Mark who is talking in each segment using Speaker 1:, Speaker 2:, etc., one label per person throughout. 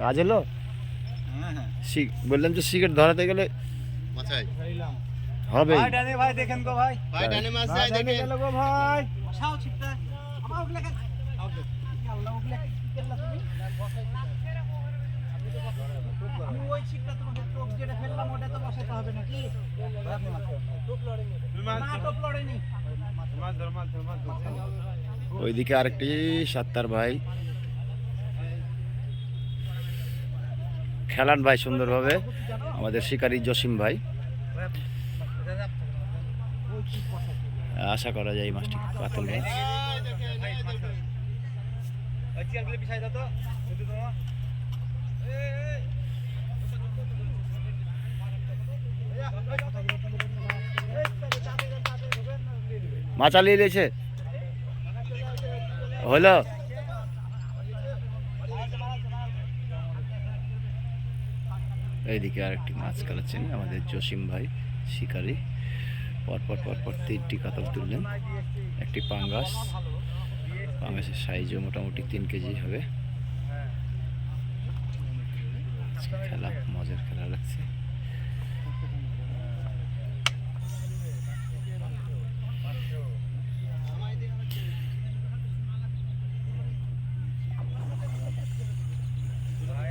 Speaker 1: কাজ হলো
Speaker 2: হ্যাঁ হ্যাঁ।
Speaker 1: বললাম যে সিগারেট ধরাতে গেলে হবে।
Speaker 2: ভাই ভাই দেখেন গো ভাই।
Speaker 3: ভাই ডানে মাছ যায় দেখেন
Speaker 2: গো ভাই। বসাও ছিপটা। আমার উগলে কে আল্লাহ উগলে কি করলা তুমি আমি ওই ছিপটা তোমাকে টোপ যেটা ফেললাম ওটা তো বসাতে হবে নাকি? টোপ লড়েনি না টোপ লড়েনি। মাছ ধর মাছ ধর মাছ ধর।
Speaker 1: ওইদিকে আরেকটি সাত্তার ভাই। খেলান ভাই সুন্দরভাবে, আমাদের শিকারী জসিম ভাই। আশা করা যায় মাছটি
Speaker 2: যদি তোমার
Speaker 1: মাছ দিয়েছে। হলো? এইদিকে আর একটি মাছ কালাচ্ছেন আমাদের জসিম ভাই, শিকারি। পরপর পরপর তিনটি কাতল তুললেন। একটি পাঙ্গাস। পাঙ্গাসের সাইজও মোটামুটি তিন কেজি হবে। খেলা, মজার খেলা লাগছে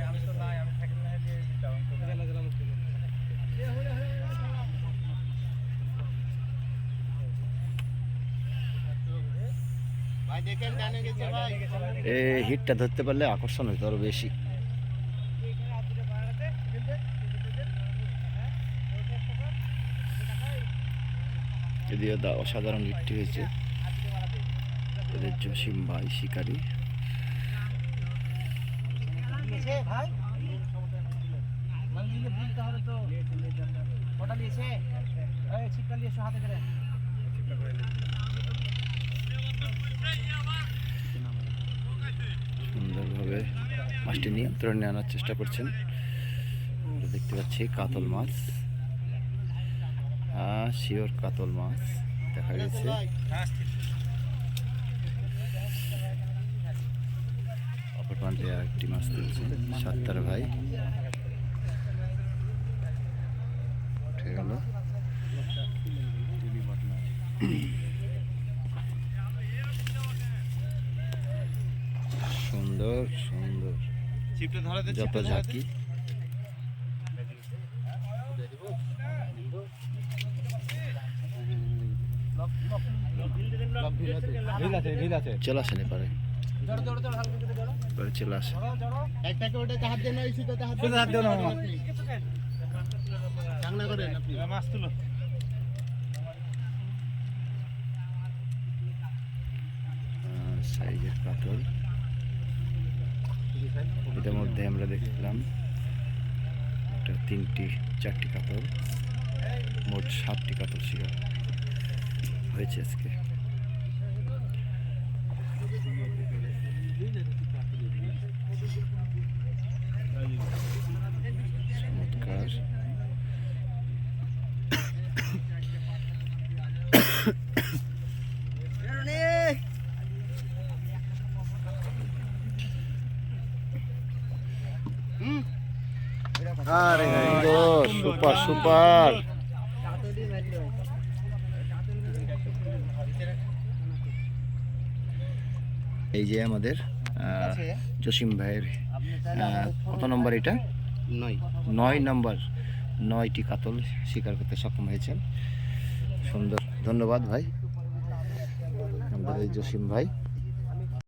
Speaker 2: আমি তো নাই আমি থাকি না দিয়ে দিতাম গেলা গেলা মুখ
Speaker 1: এই হিটটা ধরতে পারলে আকর্ষণ হতো আরও বেশি। যদিও অসাধারণ হিটটি হয়েছে। এদের জসিম ভাই শিকারী।
Speaker 2: ভাই তো। নিয়েছে হাতে করে।
Speaker 1: সুন্দরভাবে মাছটি নিয়ন্ত্রণে আনার চেষ্টা করছেন। দেখতে পাচ্ছি কাতল মাছ। হ্যাঁ শিওর কাতল মাছ দেখা গেছে। অপর প্রান্তে আরেকটি মাছ তুলছেন সাত্তার ভাই। উঠে গেল সুন্দর সুন্দর
Speaker 2: ছিপটা ধরাতে
Speaker 1: যত ঝাঁকি। চলে আসেন এপারে চলে আসে।
Speaker 3: একটাকে ওটাতে হাত দেন ওই সুতাতে হাত
Speaker 2: সুতাতে হাত দিও না,
Speaker 3: করেন আপনি।
Speaker 2: মাছ তুলো।
Speaker 1: সাইজের কাতল এটার মধ্যে আমরা দেখলাম একটা তিনটি চারটি কাতল মোট সাতটি কাতল শিকার হয়েছে আজকে। সুন্দর সুপার সুপার। এই যে আমাদের আহ, জসিম ভাইয়ের কত নম্বর এটা?
Speaker 3: নয়।
Speaker 1: নয় নম্বর। নয়টি কাতল শিকার করতে সক্ষম হয়েছেন। সুন্দর। ধন্যবাদ ভাই। আমাদের জসিম ভাই।